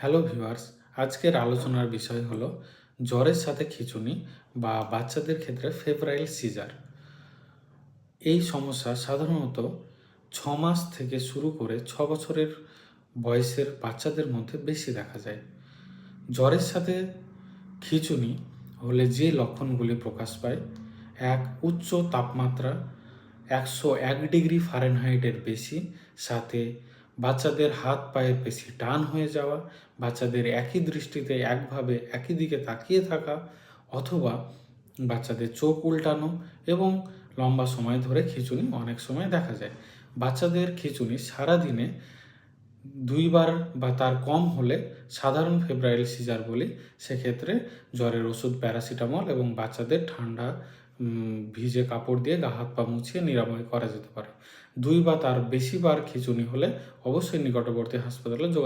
Hello viewers, আজকের আলোচনার বিষয় হলো জ্বরের সাথে খিঁচুনি বা বাচ্চাদের ক্ষেত্রে ফেব্রাইল সিজার। এই সমস্যা সাধারণত ছ মাস থেকে শুরু করে ছ বছরের বয়সের বাচ্চাদের মধ্যে বেশি দেখা যায়। জ্বরের সাথে খিঁচুনি হলে যে লক্ষণগুলি প্রকাশ পায়, এক, উচ্চ তাপমাত্রা একশো এক ডিগ্রি ফারেনহাইটের বেশি, সাথে বাচ্চাদের হাত পায়ের পেশি টান হয়ে যাওয়া, বাচ্চাদের একই দৃষ্টিতে একভাবে একই দিকে তাকিয়ে থাকা অথবা বাচ্চাদের চোখ উল্টানো এবং লম্বা সময় ধরে খিঁচুনি অনেক সময় দেখা যায়। বাচ্চাদের খিঁচুনি সারাদিনে দুইবার বা তার কম হলে সাধারণ ফেব্রাইল সিজার বলি, সেক্ষেত্রে জ্বরের ওষুধ, প্যারাসিটামল এবং বাচ্চাদের ঠান্ডা ভিজে কাপড় দিয়ে গা, হাত পা মুছিয়ে নিরাময় করা যেতে পারে। দুই বা তার বেশিবার খিঁচুনি হলে অবশ্যই নিকটবর্তী হাসপাতালে যোগাযোগ